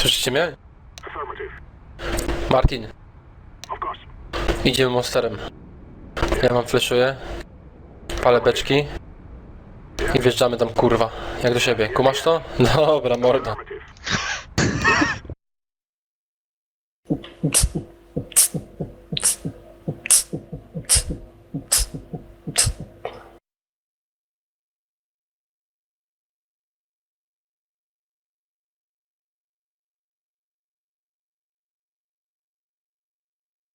Słyszycie mnie? Martin. Idziemy monsterem. Ja mam fleszuję. Palę beczki. I wjeżdżamy tam kurwa. Jak do siebie. Kumasz to? Dobra, morda.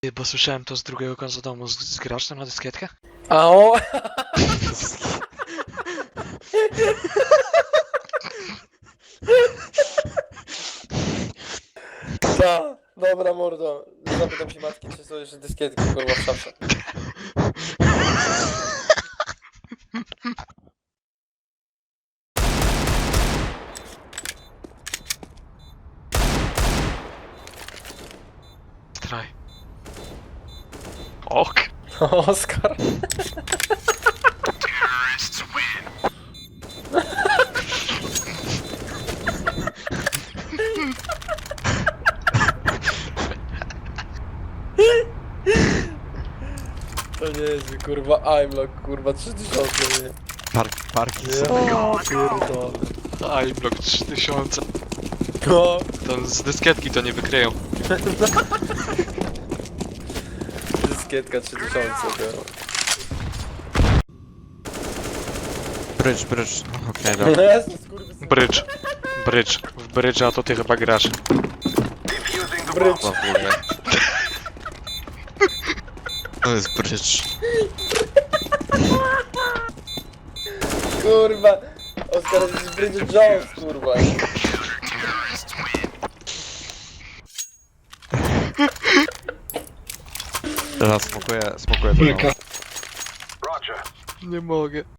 Ty, Bo słyszałem to z drugiego końca domu. Z- Zgrasz tam na dyskietkę? A o! Ta, dobra mordo. Zapytam się matki, czy są jeszcze dyskietki kurwa w szafce. Traj. Ok. Oskar. To nie jest kurwa iMlock kurwa 3000 nie? Park, parki są. Ja pierdolę. iBlock 3000. No, To z dyskietki to nie wykryją. dyskietka 3000 to. Brycz, brycz. Okej, dobra. No jest kurwa. Brydż. Brydż. W brydża to ty chyba grasz. Brycz. O kurde. To jest brycz. Kurwa. Oskar to jest Bridget Jones kurwa. Teraz smokuję, smokuję domu. Nie mogę.